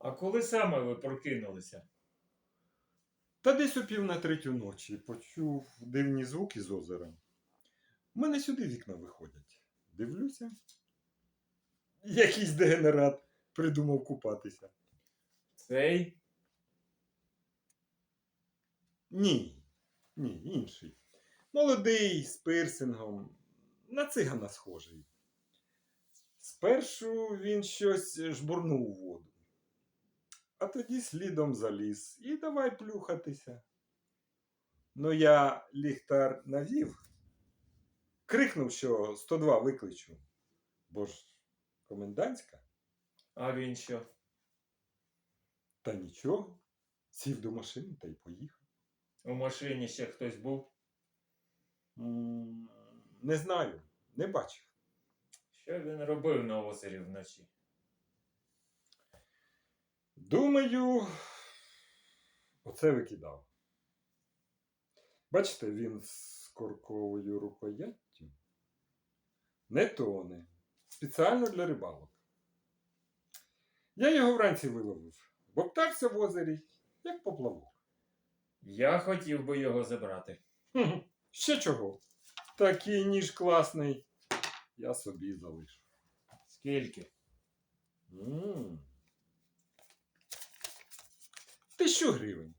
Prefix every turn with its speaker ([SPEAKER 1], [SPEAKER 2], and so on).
[SPEAKER 1] А коли саме ви прокинулися?
[SPEAKER 2] Та десь о пів на третю ночі почув дивні звуки з озера. У мене сюди вікна виходять. Дивлюся. Якийсь дегенерат придумав купатися.
[SPEAKER 1] Цей?
[SPEAKER 2] Ні, ні, інший. Молодий, з пирсингом, на цигана схожий. Спершу він щось жбурнув у воду, а тоді слідом заліз і давай плюхатися. Ну, я ліхтар навів, крикнув, що 102 викличу, бо ж комендантська,
[SPEAKER 1] А він що?
[SPEAKER 2] та нічого, сів до машини та й поїхав.
[SPEAKER 1] У машині ще хтось був?
[SPEAKER 2] М, Не знаю, не бачив.
[SPEAKER 1] Що він робив на озері вночі?
[SPEAKER 2] Думаю, оце викидав. Бачите, він з корковою рукояттю не тоне. Спеціально для рибалок. Я його вранці виловив. Боптався в озері, як поплавок.
[SPEAKER 1] Я хотів би його забрати.
[SPEAKER 2] Хм, Ще чого? Такий ніж класний. Я собі залишу.
[SPEAKER 1] Скільки?
[SPEAKER 2] М. Тисячу гривень.